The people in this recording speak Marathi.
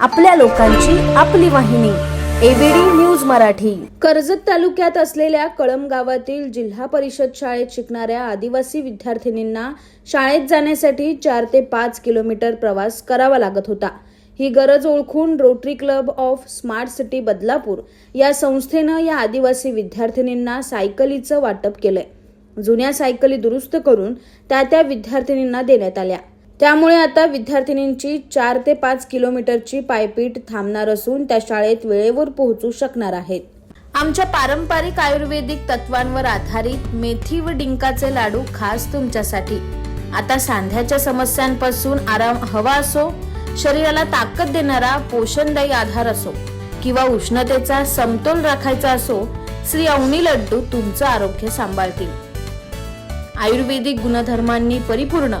आपल्या लोकांची आपली वाहिनी एबीडी न्यूज मराठी. कर्जत तालुक्यात असलेल्या कळम गावातील जिल्हा परिषद शाळेत शिकणाऱ्या आदिवासी विद्यार्थिनींना शाळेत जाण्यासाठी चार ते पाच किलोमीटर प्रवास करावा लागत होता. ही गरज ओळखून rotary club of smart city Badlapur या संस्थेनं या आदिवासी विद्यार्थिनींना सायकलीचं वाटप केलंय. जुन्या सायकली दुरुस्त करून त्या त्या विद्यार्थिनींना देण्यात आल्या. त्यामुळे आता विद्यार्थिनींची चार ते पाच किलोमीटरची पायपीट थांबणार असून त्या शाळेत वेळेवर पोहोचू शकणार आहेत. आमच्या पारंपरिक आयुर्वेदिक तत्वांवर आधारित मेथी व डिंकाचे लाडू खास तुमच्यासाठी. आता सांध्याच्या समस्यांपासून आराम हवा असो शरीराला ताकद देणारा पोषणदायी आधार असो किंवा उष्णतेचा समतोल राखायचा असो श्री अवनी लड्डू तुमचं आरोग्य सांभाळतील. आयुर्वेदिक गुणधर्मांनी परिपूर्ण